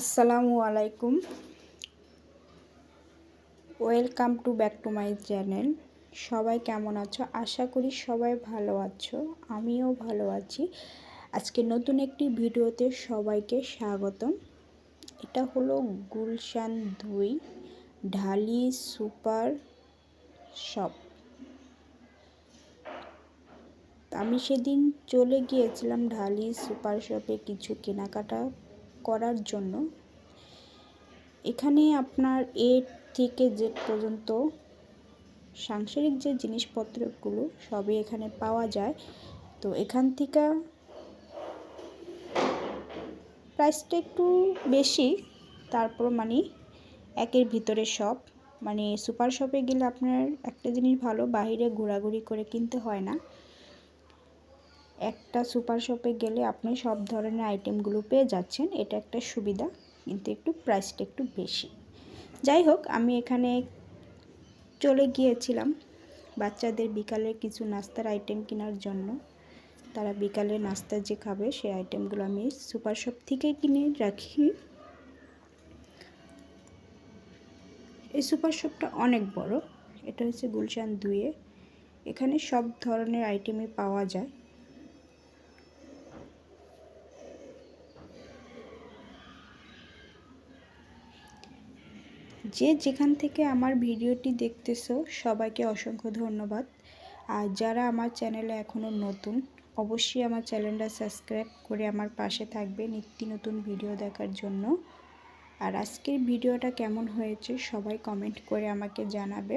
আসসালামু আলাইকুম। Welcome to back to my channel সবাই কেমন আছো? আশা করি সবাই ভালো আছো। আমিও ভালো আছি। আজকে নতুন একটি ভিডিওতে সবাইকে স্বাগতম। এটা হলো গুলশান দুই ঢালি সুপার শপ। আমি সেদিন চলে গিয়েছিলাম ঢালি সুপার শপে কিছু কেনাকাটা করার জন্য। এখানে আপনার এ থেকে জেড পর্যন্ত সাংসারিক যে জিনিসপত্রগুলো সবই এখানে পাওয়া যায়। তো এখান থেকে প্রাইসটা একটু বেশি, তারপর মানে একের ভিতরে সব। মানে সুপার শপে গেলে আপনার একটা জিনিস ভালো বাহিরে ঘোরাঘুরি করে কিনতে হয় না। একটা সুপার শপে গেলে আপনি সব ধরনের আইটেমগুলো পেয়ে যাচ্ছেন। এটা একটা সুবিধা, কিন্তু একটু প্রাইসটা একটু বেশি। যাই হোক, আমি এখানে চলে গিয়েছিলাম বাচ্চাদের বিকালে কিছু নাস্তার আইটেম কেনার জন্য। তারা বিকালে নাস্তা যে খাবে, সেই আইটেমগুলো আমি সুপার শপ থেকে কিনে রাখি। এই সুপার শপটা অনেক বড়, এটা হচ্ছে গুলশান দুয়ে এখানে সব ধরনের আইটেমই পাওয়া যায়। যে যেখান থেকে আমার ভিডিওটি দেখতেছো, সবাইকে অসংখ্য ধন্যবাদ। আর যারা আমার চ্যানেলে এখনও নতুন, অবশ্যই আমার চ্যানেলটা সাবস্ক্রাইব করে আমার পাশে থাকবে নিত্য নতুন ভিডিও দেখার জন্য। আর আজকের ভিডিওটা কেমন হয়েছে, সবাই কমেন্ট করে আমাকে জানাবে।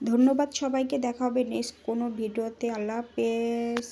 ধন্যবাদ সবাইকে দেখা হবে নেক্সট কোনো ভিডিওতে। আল্লাহ হাফেজ।